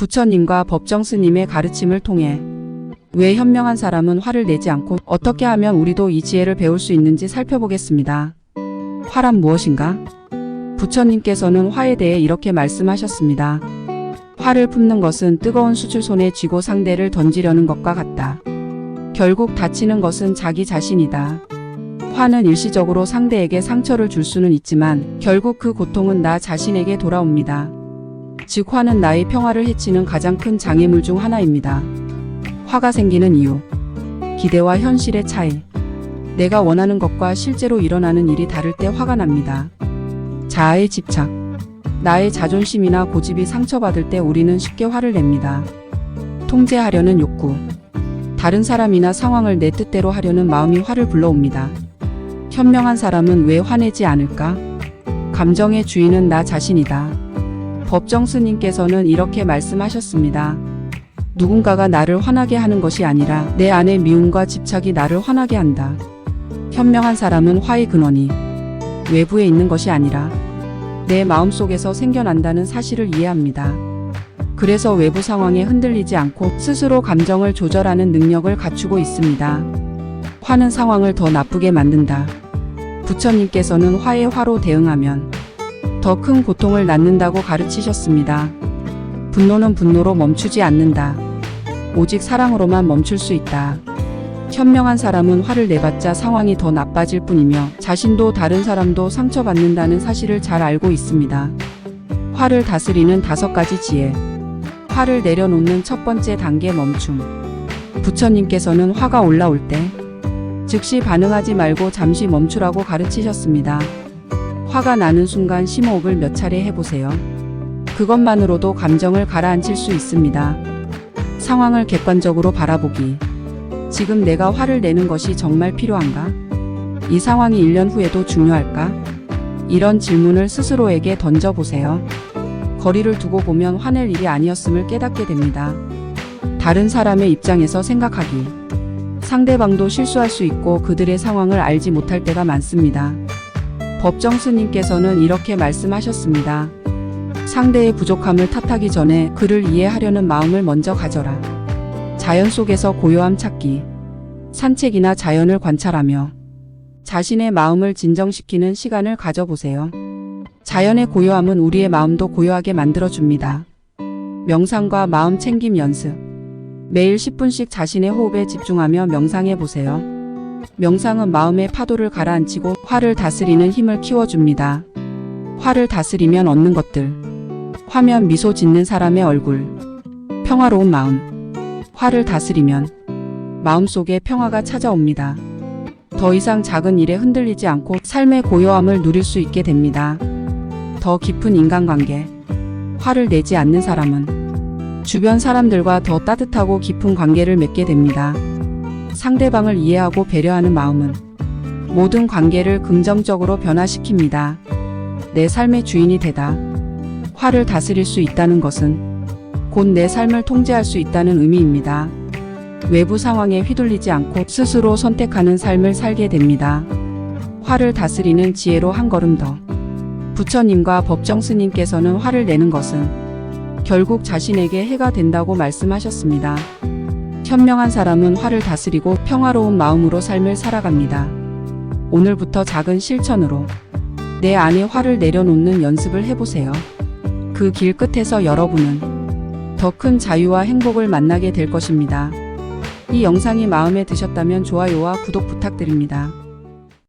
부처님과 법정 스님의 가르침을 통해 왜 현명한 사람은 화를 내지 않고 어떻게 하면 우리도 이 지혜를 배울 수 있는지 살펴보겠습니다. 화란 무엇인가? 부처님께서는 화에 대해 이렇게 말씀하셨습니다. 화를 품는 것은 뜨거운 숯을 손에 쥐고 상대를 던지려는 것과 같다. 결국 다치는 것은 자기 자신이다. 화는 일시적으로 상대에게 상처를 줄 수는 있지만 결국 그 고통은 나 자신에게 돌아옵니다. 즉 화는 나의 평화를 해치는 가장 큰 장애물 중 하나입니다. 화가 생기는 이유. 기대와 현실의 차이. 내가 원하는 것과 실제로 일어나는 일이 다를 때 화가 납니다. 자아의 집착. 나의 자존심이나 고집이 상처받을 때 우리는 쉽게 화를 냅니다. 통제하려는 욕구. 다른 사람이나 상황을 내 뜻대로 하려는 마음이 화를 불러옵니다. 현명한 사람은 왜 화내지 않을까? 감정의 주인은 나 자신이다. 법정 스님께서는 이렇게 말씀하셨습니다. 누군가가 나를 화나게 하는 것이 아니라 내 안의 미움과 집착이 나를 화나게 한다. 현명한 사람은 화의 근원이 외부에 있는 것이 아니라 내 마음 속에서 생겨난다는 사실을 이해합니다. 그래서 외부 상황에 흔들리지 않고 스스로 감정을 조절하는 능력을 갖추고 있습니다. 화는 상황을 더 나쁘게 만든다. 부처님께서는 화에 화로 대응하면 더 큰 고통을 낳는다고 가르치셨습니다. 분노는 분노로 멈추지 않는다. 오직 사랑으로만 멈출 수 있다. 현명한 사람은 화를 내봤자 상황이 더 나빠질 뿐이며 자신도 다른 사람도 상처받는다는 사실을 잘 알고 있습니다. 화를 다스리는 다섯 가지 지혜. 화를 내려놓는 첫 번째 단계 멈춤. 부처님께서는 화가 올라올 때 즉시 반응하지 말고 잠시 멈추라고 가르치셨습니다. 화가 나는 순간 심호흡을 몇 차례 해보세요. 그것만으로도 감정을 가라앉힐 수 있습니다. 상황을 객관적으로 바라보기. 지금 내가 화를 내는 것이 정말 필요한가? 이 상황이 1년 후에도 중요할까? 이런 질문을 스스로에게 던져보세요. 거리를 두고 보면 화낼 일이 아니었음을 깨닫게 됩니다. 다른 사람의 입장에서 생각하기. 상대방도 실수할 수 있고 그들의 상황을 알지 못할 때가 많습니다. 법정 스님께서는 이렇게 말씀하셨습니다. 상대의 부족함을 탓하기 전에 그를 이해하려는 마음을 먼저 가져라. 자연 속에서 고요함 찾기. 산책이나 자연을 관찰하며 자신의 마음을 진정시키는 시간을 가져보세요. 자연의 고요함은 우리의 마음도 고요하게 만들어줍니다. 명상과 마음 챙김 연습. 매일 10분씩 자신의 호흡에 집중하며 명상해 보세요. 명상은 마음의 파도를 가라앉히고 화를 다스리는 힘을 키워줍니다. 화를 다스리면 얻는 것들. 화면 미소 짓는 사람의 얼굴. 평화로운 마음. 화를 다스리면 마음속에 평화가 찾아옵니다. 더 이상 작은 일에 흔들리지 않고 삶의 고요함을 누릴 수 있게 됩니다. 더 깊은 인간관계. 화를 내지 않는 사람은 주변 사람들과 더 따뜻하고 깊은 관계를 맺게 됩니다. 상대방을 이해하고 배려하는 마음은 모든 관계를 긍정적으로 변화시킵니다. 내 삶의 주인이 되다. 화를 다스릴 수 있다는 것은 곧 내 삶을 통제할 수 있다는 의미입니다. 외부 상황에 휘둘리지 않고 스스로 선택하는 삶을 살게 됩니다. 화를 다스리는 지혜로 한 걸음 더. 부처님과 법정 스님께서는 화를 내는 것은 결국 자신에게 해가 된다고 말씀하셨습니다. 현명한 사람은 화를 다스리고 평화로운 마음으로 삶을 살아갑니다. 오늘부터 작은 실천으로 내 안에 화를 내려놓는 연습을 해보세요. 그 길 끝에서 여러분은 더 큰 자유와 행복을 만나게 될 것입니다. 이 영상이 마음에 드셨다면 좋아요와 구독 부탁드립니다.